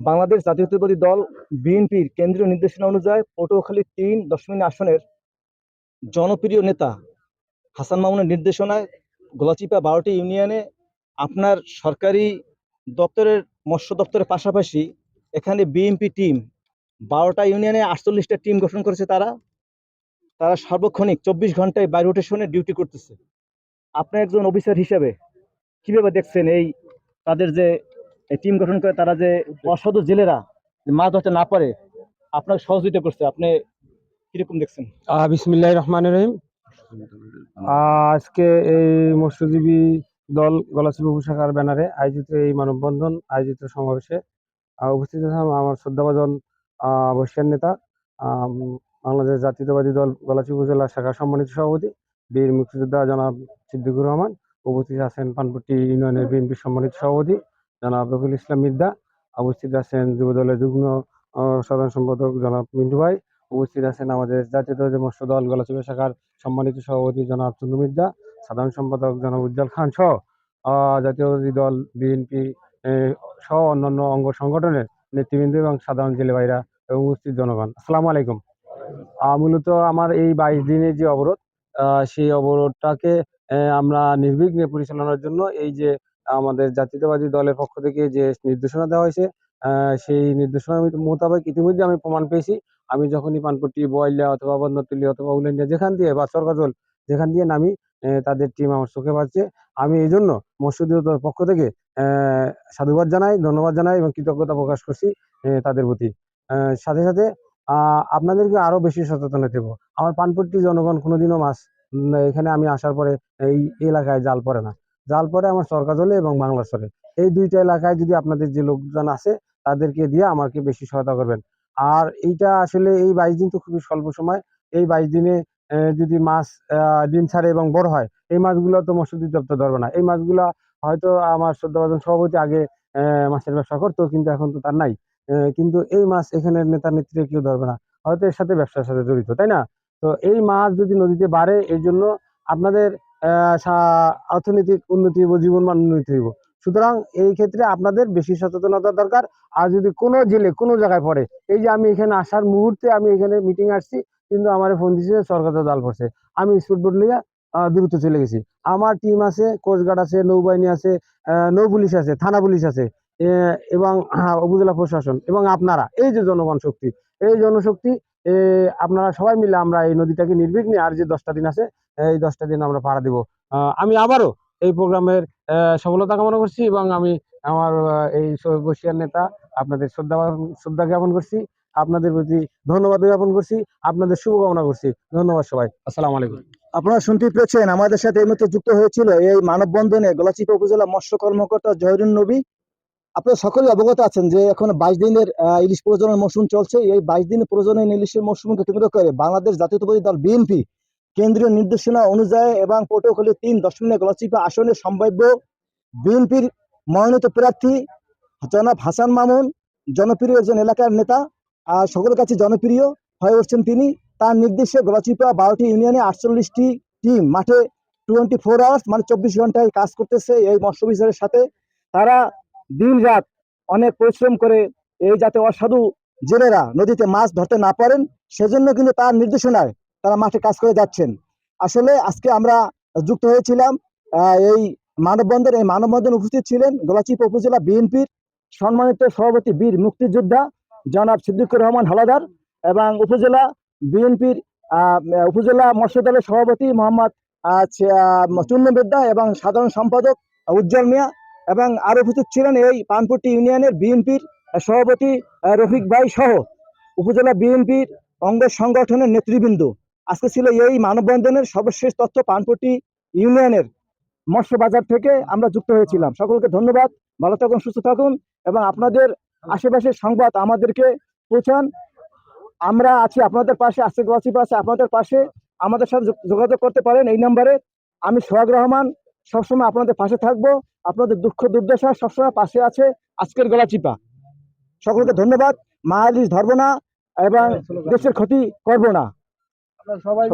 বাংলাদেশ জাতীয়তাবাদী দল বিএনপির কেন্দ্রীয় নির্দেশনা অনুযায়ী পটুয়াখালী তিন দশমিন আসনের জনপ্রিয় নেতা হাসান মামুনের নির্দেশনায় গোলাচিপা বারোটি ইউনিয়নে আপনার সরকারি দপ্তরের মৎস্য দপ্তরের পাশাপাশি এখানে বিএনপি টিম বারোটা ইউনিয়নে আটচল্লিশটা টিম গঠন করেছে তারা। তারা সার্বক্ষণিক চব্বিশ ঘন্টায় বাই রোটেশনে ডিউটি করতেছে। আপনি একজন অফিসার হিসেবে কীভাবে দেখছেন এই তাদের যে টিম গঠন করে তারা যে অসাধু জেলেরা মাছ ধরতে না পারে আপনাকে সহযোগিতা করছে। আপনি কীরকম দেখছেন? বিসমিল্লাহ রহমান রহিম। আজকে এই মৎস্যজীবী দল গলাচিপি উপশাখার ব্যানারে আয়োজিত এই মানববন্ধন আয়োজিত সমাবেশে উপস্থিত আছেন আমার শ্রদ্ধাভাজন আহ, নেতা বাংলাদেশ জাতীয়তাবাদী দল গলাচিপি উপজেলা শাখা সম্মানিত সভাপতি বীর মুক্তিযোদ্ধা জনাব সিদ্দিকুর রহমান। উপস্থিত আছেন পানপট্টি ইউনিয়নের বিএনপি সম্মানিত সভাপতি জনাব রফিল ইসলাম মির্দা উপস্থিত আছেন যুব দলের যুগ্ম সাধারণ সম্পাদক জনাব মিন্টু ভাই। উপস্থিত আছেন আমাদের জাতীয়তাবাদী মৎস্য দল গলাচিপা শাখার সম্মানিত সভাপতি জনাব চন্দ্র মির্জা সাধারণ সম্পাদক জনাব উজ্জ্বল খান সহ জাতীয়তাবাদী দল, বিএনপি সহ অন্যান্য অঙ্গ সংগঠনের নেতৃবৃন্দ এবং সাধারণ জেলে ভাইরা এবং উপস্থিত জনগণ। আসসালামু আলাইকুম। মূলত আমার এই বাইশ দিনের যে অবরোধ সেই অবরোধটাকে আমরা নির্বিঘ্নে পরিচালনার জন্য এই যে আমাদের জাতীয়তাবাদী দলের পক্ষ থেকে যে নির্দেশনা দেওয়া হয়েছে সেই নির্দেশনা মোতাবেক ইতিমধ্যে আমি প্রমাণ পেয়েছি। আমি যখনই পানপট্টি বয়লা অথবা বন্দরতলি অথবা উলেন্ডিয়া যেখান দিয়ে বা সরকাজল যেখান দিয়ে নামি তাদের টিম আমার চোখে পাচ্ছে আমি এই জন্য মৎস্যদীয়তার পক্ষ থেকে সাধুবাদ জানাই, ধন্যবাদ জানাই এবং কৃতজ্ঞতা প্রকাশ করছি তাদের প্রতি। সাথে সাথে আপনাদেরকে আরও বেশি সচেতন হতে আমার পানপট্টি জনগণ কোনোদিনও মাছ এখানে আমি আসার পরে এই এলাকায় জাল পড়ে না। জাল পড়ে আমার সরকাজলে এবং বাংলাচরে এই দুইটা এলাকায় যদি আপনাদের যে লোকজন আছে, তাদেরকে দিয়ে আমাকে বেশি সহায়তা করবেন। আর এইটা আসলে এই বাইশ দিন তো খুবই স্বল্প সময়। এই বাইশ দিনে যদি মাছ ডিম ছাড়ে এবং বড় হয়, এই মাছগুলো তো মৎস্য দপ্তর ধরবে না। এই মাছগুলা হয়তো আমার শ্রদ্ধাভাজন সভাপতি আগে মাছের ব্যবসা করতো, কিন্তু এখন তো তার নাই। কিন্তু এই মাছ এখানের নেতা নেত্রী কেউ ধরবে না। হয়তো এর সাথে ব্যবসার সাথে জড়িত, তাই না? তো এই মাছ যদি নদীতে বাড়ে এই জন্য আপনাদের অর্থনৈতিক উন্নতি হইব জীবন মান উন্নতি হইব। সুতরাং এই ক্ষেত্রে আপনাদের বেশি সচেতনতা দরকার। আর যদি কোনো জেলে, কোনো জায়গায় পড়ে, এই যে আমি এখানে আসার মুহূর্তে আমি এখানে মিটিং আসছি, কিন্তু আমার ফোন দিছে, সরকার জাল পড়ছে। আমি স্পিডবোট নিয়ে দ্রুত চলে গেছি। আমার টিম আছে কোস্টগার্ড আছে, নৌবাহিনী আছে নৌ পুলিশ আছে, থানা পুলিশ আছে এবং উপজেলা প্রশাসন, এবং আপনারা, এই যে জনগণ শক্তি, এই জনশক্তি আপনারা সবাই মিলে আমরা এই নদীটাকে নির্বিঘ্নে আর যে দশটা দিন আছে, এই দশটা দিন আমরা পাড়া দিব। আমি আবারও এই প্রোগ্রামের সফলতা কামনা করছি এবং আমি আমার এই বসিয়ার নেতা আপনাদের শ্রদ্ধা শ্রদ্ধা জ্ঞাপন করছি, আপনাদের প্রতি ধন্যবাদ জ্ঞাপন করছি, আপনাদের শুভকামনা করছি। ধন্যবাদ সবাই। আসসালামু আলাইকুম। আপনারা শুনতে পেয়েছেন, আমাদের সাথে এই মুহূর্তে যুক্ত হয়েছিল এই মানববন্ধনে গলাচিপা উপজেলা মৎস্য কর্মকর্তা জহিরুন নবী। আপনারা সকলেই অবগত আছেন যে এখন বাইশ দিনের ইলিশ প্রজনন মৌসুম চলছে। এই বাইশ দিনের প্রজনন ইলিশের মৌসুমকে কেন্দ্র করে বাংলাদেশ জাতীয়তাবাদী দল বিএনপি কেন্দ্রীয় নির্দেশনা অনুযায়ী এবং পটুয়াখালী তিন দশমিক গলাচিপা আসনে সম্ভাব্য বিএনপির মনোনীত প্রার্থী জনাব হাসান মামুন, জনপ্রিয় একজন এলাকার নেতা, আর সকলের কাছে জনপ্রিয় হয়ে উঠছেন তিনি। তার নির্দেশে গলাচিপা বারোটি ইউনিয়নে আটচল্লিশটি টিম মাঠে টোয়েন্টি ফোর আওয়ার্স মানে চব্বিশ ঘন্টায় কাজ করতেছে এই মৎস্য অফিসারের সাথে। তারা দিন রাত অনেক পরিশ্রম করে এই যাতে অসাধু জেলেরা নদীতে মাছ ধরতে না পারেন, সেজন্য কিন্তু তার নির্দেশনায় তারা মাঠে কাজ করে যাচ্ছেন। আসলে আজকে আমরা যুক্ত হয়েছিলাম এই মানববন্ধন এই মানববন্ধন উপস্থিত ছিলেন গলাচিপা উপজেলা বিএনপির সম্মানিত সভাপতি বীর মুক্তিযোদ্ধা জনাব সিদ্দিকুর রহমান হালাদার এবং উপজেলা বিএনপির উপজেলা মৎস্য সভাপতি মোহাম্মদ চূর্ণবিদ্যা এবং সাধারণ সম্পাদক উজ্জ্বল মিয়া এবং আরও উপস্থিত ছিলেন এই পানপট্টি ইউনিয়নের বিএনপির সভাপতি রফিক ভাই সহ উপজেলা বিএনপির অঙ্গ সংগঠনের নেতৃবৃন্দ। আজকে ছিল এই মানববন্ধনের সর্বশেষ তথ্য পানপট্টি ইউনিয়নের মৎস্য বাজার থেকে আমরা যুক্ত হয়েছিলাম। সকলকে ধন্যবাদ, ভালো থাকুন, সুস্থ থাকুন এবং আপনাদের আশেপাশের সংবাদ আমাদেরকে পৌঁছান। আমরা আছি আপনাদের পাশে আজকে গলাচিপা আছে আপনাদের পাশে। আমাদের সাথে যোগ- যোগাযোগ করতে পারেন এই নাম্বারে। আমি সোহাগ রহমান, সবসময় আপনাদের পাশে থাকব। আপনাদের দুঃখ দুর্দশা সবসময় পাশে আছে। আজকের গলা চিপা। সকলকে ধন্যবাদ। মায়ালিশ ধরবো না এবং দেশের ক্ষতি করব না। সবাই